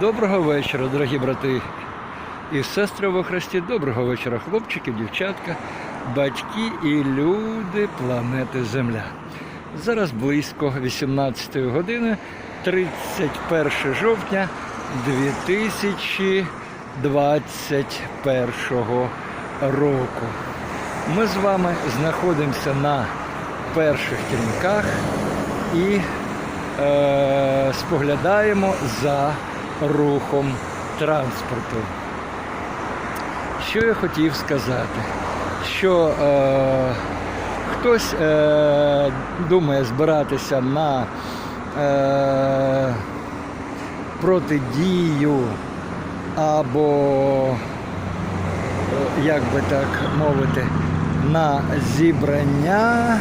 Доброго вечора, дорогі брати і сестри во Христі. Доброго вечора, хлопчики, дівчатка, батьки і люди планети Земля. Зараз близько 18 години, 31 жовтня 2021 року. Ми з вами знаходимося на перших кінках і е, споглядаємо за рухом транспорту. Що я хотів сказати? Що е, хтось е, думає збиратися на е, протидію або, е, як би так мовити, на зібрання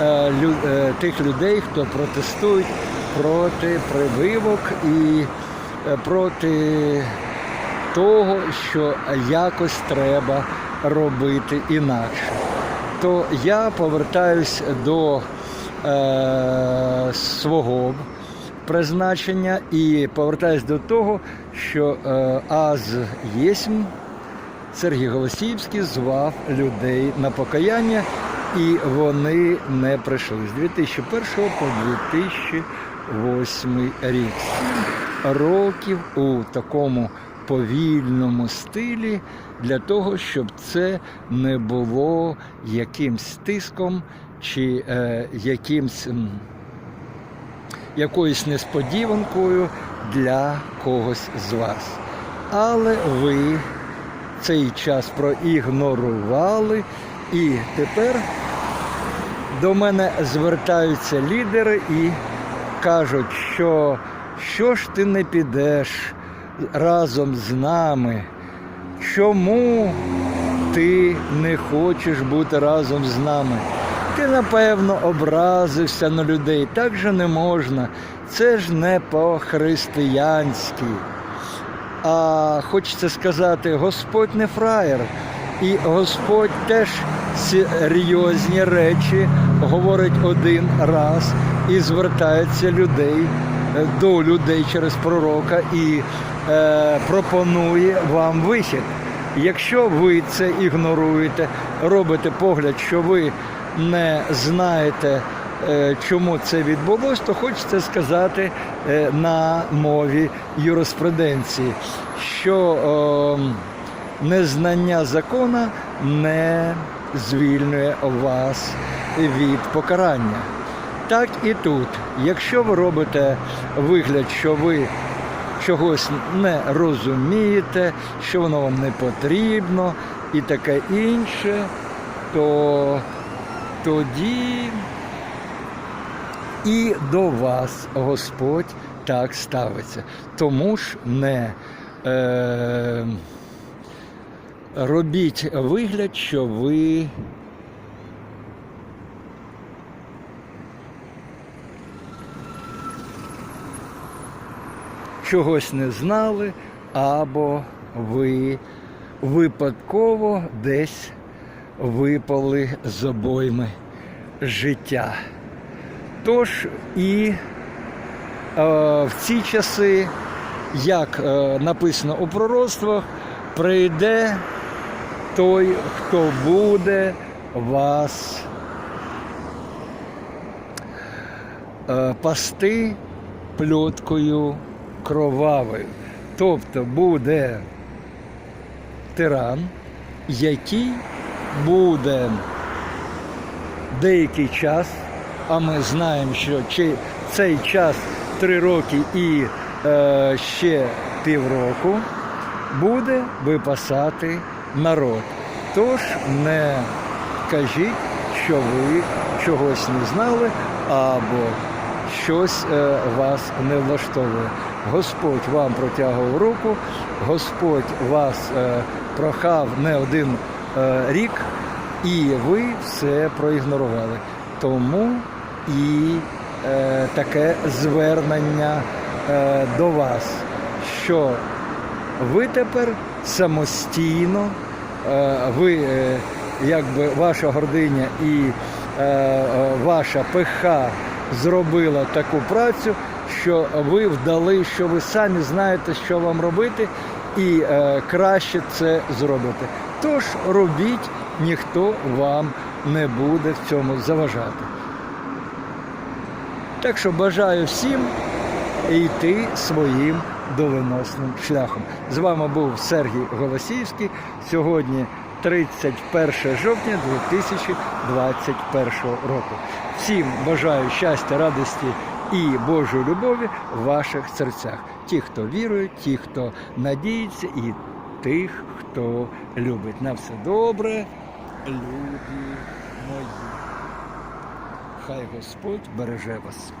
е, лю- е, тих людей, хто протестують проти прививок і проти того, що якось треба робити інакше. То я повертаюсь до е, свого призначення і повертаюсь до того, що е, аз єсмь Сергій Голосіївський звав людей на покаяння, і вони не прийшли з 2001 по 2008 рік. Років у такому повільному стилі для того, щоб це не було якимсь тиском чи е, якимсь. якоюсь несподіванкою для когось з вас. Але ви цей час проігнорували, і тепер до мене звертаються лідери і кажуть, що що ж ти не підеш разом з нами? Чому ти не хочеш бути разом з нами? Ти, напевно, образився на людей. Так же не можна. Це ж не по-християнськи. А хочеться сказати, Господь не фраєр. І Господь теж серйозні речі говорить один раз і звертається людей до людей через пророка і е, пропонує вам вихід. Якщо ви це ігноруєте, робите погляд, що ви не знаєте, е, чому це відбулось, то хочеться сказати е, на мові юриспруденції, що е, незнання закона не звільнює вас від покарання. Так і тут. Якщо ви робите вигляд, що ви чогось не розумієте, що воно вам не потрібно і таке інше, то тоді і до вас Господь так ставиться. Тому ж не е, робіть вигляд, що ви чогось не знали, або ви випадково десь випали з обойми життя. Тож і е, в ці часи, як е, написано у пророцтвах, прийде той, хто буде вас е, пасти пльоткою кровавою. Тобто буде тиран, який буде деякий час, а ми знаємо, що цей час три роки і е, ще півроку, буде випасати народ. Тож не кажіть, що ви чогось не знали або щось е, вас не влаштовує. Господь вам протягував руку, Господь вас е, прохав не один е, рік, і ви все проігнорували. Тому і таке звернення до вас, що ви тепер самостійно, ви якби ваша гординя і ваша пиха зробила таку працю, що ви вдали, що ви самі знаєте, що вам робити, і е, краще це зробите. Тож робіть, ніхто вам не буде в цьому заважати. Так що бажаю всім йти своїм доленосним шляхом. З вами був Сергій Голосіївський. Сьогодні 31 жовтня 2021 року. Всім бажаю щастя, радості і Божої любові в ваших серцях. Ті, хто вірує, ті, хто надіється, і тих, хто любить. На все добре, любі мої. Хай Господь береже вас.